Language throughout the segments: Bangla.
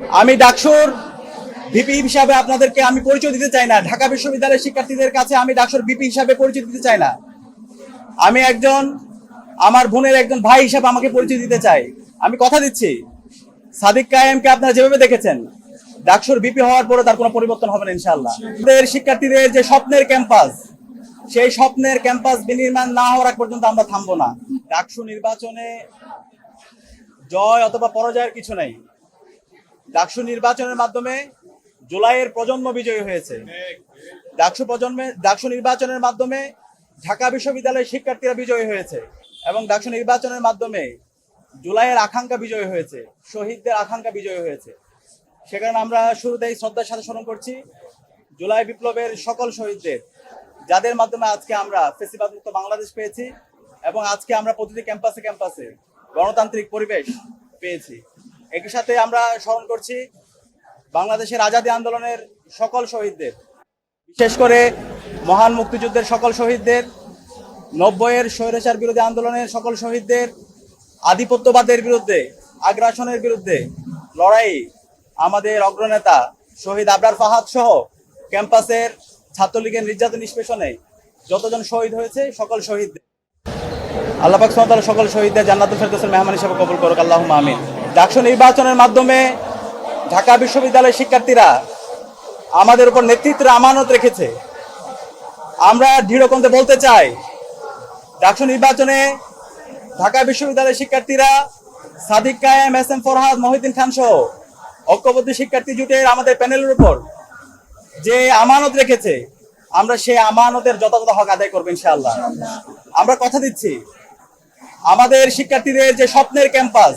আমি ডাকসুর ভিপি হিসাবে আপনাদেরকে আমি পরিচয় দিতে চাই না। ঢাকা বিশ্ববিদ্যালয়ের শিক্ষার্থীদের কাছে আমি ডাকসুর ভিপি হিসাবে পরিচয় দিতে চাই না। আমি একজন, আমার বোনের একজন ভাই হিসাবে আমাকে পরিচয় দিতে চাই। আমি কথা দিচ্ছি। সাদিক কায়েমকে আপনারা যেভাবে দেখেছেন, ডাকসুর বিপি হওয়ার পরে তার কোনো পরিবর্তন হবে না, ইনশাআল্লাহ। আমাদের শিক্ষার্থীদের যে স্বপ্নের ক্যাম্পাস, সেই স্বপ্নের ক্যাম্পাস বিনির্মাণ না হওয়ার আগ পর্যন্ত আমরা থামবো না। ডাকসু নির্বাচনে জয় অথবা পরাজয়ের কিছু নেই। ডাকসু নির্বাচনের মাধ্যমে জুলাইয়ের প্রজন্ম বিজয়ী হয়েছে। ডাকসু প্রজন্মে ডাকসু নির্বাচনের মাধ্যমে ঢাকা বিশ্ববিদ্যালয়ের শিক্ষার্থীরা বিজয়ী হয়েছে এবং ডাকসু নির্বাচনের মাধ্যমে জুলাইয়ের আকাঙ্ক্ষা বিজয়ী হয়েছে, শহীদদের আকাঙ্ক্ষা বিজয়ী হয়েছে। সে কারণে আমরা শুরুতেই শ্রদ্ধার সাথে স্মরণ করছি, জুলাই বিপ্লবের সকল শহীদদের, যাদের মাধ্যমে আজকে আমরা ফেসিবাদ মুক্ত বাংলাদেশ পেয়েছি এবং আজকে আমরা প্রতিটি ক্যাম্পাসে ক্যাম্পাসে গণতান্ত্রিক পরিবেশ পেয়েছি। একই সাথে আমরা স্মরণ করছি বাংলাদেশের আজাদী আন্দোলনের সকল শহীদদের, বিশেষ করে মহান মুক্তিযুদ্ধের সকল শহীদদের, নব্বইয়ের স্বৈরাচার বিরোধী আন্দোলনের সকল শহীদদের, আধিপত্যবাদের বিরুদ্ধে, আগ্রাসনের বিরুদ্ধে লড়াই আমাদের অগ্রনেতা শহীদ আবরার ফাহাদ সহ ক্যাম্পাসের ছাত্রলীগের নির্যাতন নিষ্পেষণে যতজন শহীদ হয়েছে সকল শহীদদের। আল্লাহ পাক সকল শহীদদের জান্নাতুল ফেরদৌসের মেহমান হিসেবে কবুল করুক। আল্লাহুম্মা আমিন। ডাকসু নির্বাচনের মাধ্যমে ঢাকা বিশ্ববিদ্যালয়ের শিক্ষার্থীরা আমাদের উপর নেতৃত্বের আমানত রেখেছে। আমরা দৃঢ়কণ্ঠে বলতে চাই, ডাকসু নির্বাচনে ঢাকা বিশ্ববিদ্যালয়ের শিক্ষার্থীরা সাদিক কায়েম, এস এম ফরহাদ, মহিউদ্দিন খান সহ ঐক্যবদ্ধ শিক্ষার্থী জুটের আমাদের প্যানেলের উপর যে আমানত রেখেছে, আমরা সেই আমানতের যথাযথ হক আদায় করব ইনশাআল্লাহ। আমরা কথা দিচ্ছি, আমাদের শিক্ষার্থীদের যে স্বপ্নের ক্যাম্পাস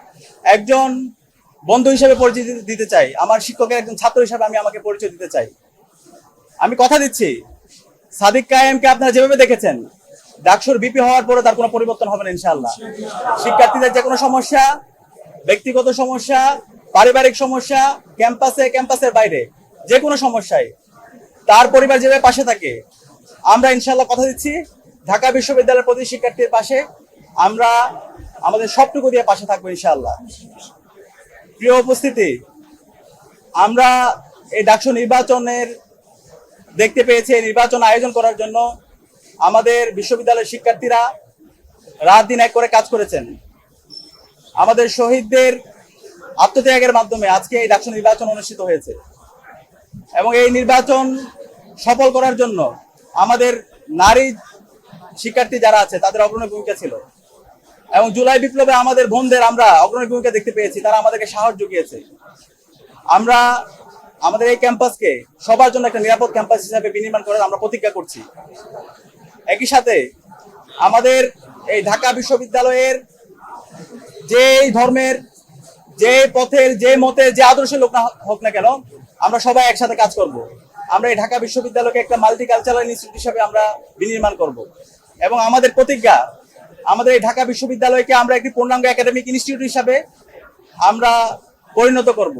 একজন বন্ধু হিসেবে পরিচয় দিতে- চাই। আমার শিক্ষকের একজন ছাত্র হিসেবে আমি আমাকে পরিচয় দিতে চাই। আমি কথা দিচ্ছি। সাদিক কায়েমকে আপনারা যেভাবে দেখেছেন, ডাকসুর বিপি হওয়ার পরে তার কোনো পরিবর্তন হবে না ইনশাল্লাহ শিক্ষার্থীদের যে কোনো সমস্যা, ব্যক্তিগত সমস্যা, পারিবারিক সমস্যা, ক্যাম্পাসে, ক্যাম্পাসের বাইরে যে কোনো সমস্যায় তার পরিবার যেভাবে পাশে থাকে, আমরা ইনশাল্লাহ কথা দিচ্ছি। ঢাকা বিশ্ববিদ্যালয়ের প্রতি শিক্ষার্থীর পাশে আমরা আমাদের সবটুকু দিয়ে পাশে থাকব ইনশাআল্লাহ। প্রিয় উপস্থিতি, আমরা এই ডাকসু নির্বাচনের দেখতে পেয়েছি নির্বাচন আয়োজন করার জন্য আমাদের বিশ্ববিদ্যালয়ের শিক্ষার্থীরা রাত দিন এক করে কাজ করেছেন। আমাদের শহীদদের আত্মত্যাগের মাধ্যমে আজকে এই ডাকসু নির্বাচন অনুষ্ঠিত হয়েছে। এবং এই নির্বাচন সফল করার জন্য আমাদের নারী শিক্ষার্থী যারা আছে, তাদের অগ্রণী ভূমিকা ছিল। এবং জুলাই বিপ্লবে আমাদের বোনদের আমরা অগ্রণী ভূমিকা দেখতে পেয়েছি, তারা আমাদেরকে সাহস জুগিয়েছে। আমরা আমাদের এই ক্যাম্পাসকে সবার জন্য একটা নিরাপদ ক্যাম্পাস হিসাবে বিনির্মাণ করার আমরা প্রতিজ্ঞা করছি। একই সাথে আমাদের এই ঢাকা বিশ্ববিদ্যালয়ের যে ধর্মের যে পথের যে মতের, যে আদর্শের লোক না হোক না কেন, আমরা সবাই একসাথে কাজ করব। আমরা এই ঢাকা বিশ্ববিদ্যালয়কে একটা মাল্টি কালচারাল ইনস্টিটিউট হিসাবে আমরা বিনির্মাণ করব। এবং আমাদের প্রতিজ্ঞা আমাদের এই ঢাকা বিশ্ববিদ্যালয়কে আমরা একটি পূর্ণাঙ্গ একাডেমিক ইনস্টিটিউট হিসাবে আমরা পরিণত করব।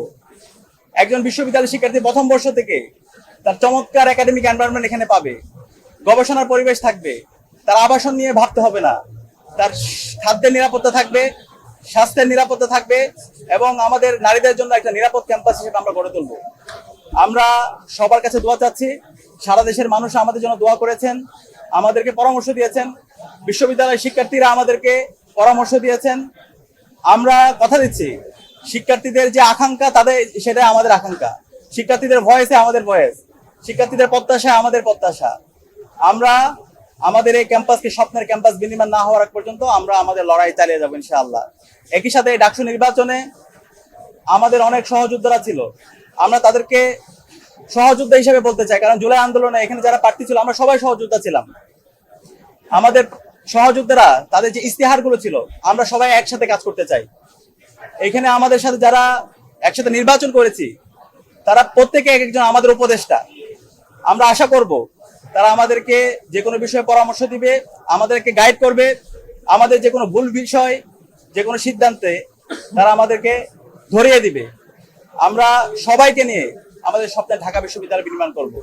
একজন বিশ্ববিদ্যালয় শিক্ষার্থী প্রথম বর্ষ থেকে তার চমৎকার একাডেমিক এনভায়রনমেন্ট এখানে পাবে। গবেষণার পরিবেশ থাকবে। তার আবাসন নিয়ে ভাবতে হবে না। তার খাদ্যের নিরাপত্তা থাকবে, স্বাস্থ্যের নিরাপত্তা থাকবে এবং আমাদের নারীদের জন্য একটা নিরাপদ ক্যাম্পাস হিসেবে আমরা গড়ে তুলব। আমরা সবার কাছে দোয়া চাচ্ছি। সারা দেশের মানুষ আমাদের জন্য দোয়া করেছেন। আমাদেরকে পরামর্শ দিয়েছেন। বিশ্ববিদ্যালয়ের শিক্ষার্থীরা আমাদেরকে পরামর্শ দিয়েছেন। আমরা কথা দিচ্ছি, শিক্ষার্থীদের যে আকাঙ্ক্ষা, তাদের সেটাই আমাদের আকাঙ্ক্ষা। শিক্ষার্থীদের ভয়েসে আমাদের ভয়েস, শিক্ষার্থীদের প্রত্যাশা আমাদের প্রত্যাশা। আমরা আমাদের এই ক্যাম্পাসকে স্বপ্নের ক্যাম্পাস বিনিময় না হওয়ার আগ পর্যন্ত আমরা আমাদের লড়াই চালিয়ে যাব, ইনশাআল্লাহ। একই সাথে এই ডাকসু নির্বাচনে আমাদের অনেক সহযোদ্ধারা ছিল। আমরা তাদেরকে সহযোদ্ধা হিসেবে বলতে চাই, কারণ জুলাই আন্দোলনে এখানে যারা প্রার্থী ছিল, আমরা সবাই সহযোদ্ধা ছিলাম। আমাদের সহযোদ্ধারা, তাদের যে ইস্তেহারগুলো ছিল, আমরা সবাই একসাথে কাজ করতে চাই। এখানে আমাদের সাথে যারা একসাথে নির্বাচন করেছি, তারা প্রত্যেকে এক একজন আমাদের উপদেষ্টা। আমরা আশা করব, তারা আমাদেরকে যে কোনো বিষয়ে পরামর্শ দিবে, আমাদেরকে গাইড করবে। আমাদের যে কোনো ভুল বিষয়, যে কোনো সিদ্ধান্তে তারা আমাদেরকে ধরিয়ে দিবে। আমরা সবাইকে নিয়ে আমাদের স্বপ্নে ঢাকা বিশ্ববিদ্যালয় নির্মাণ করব।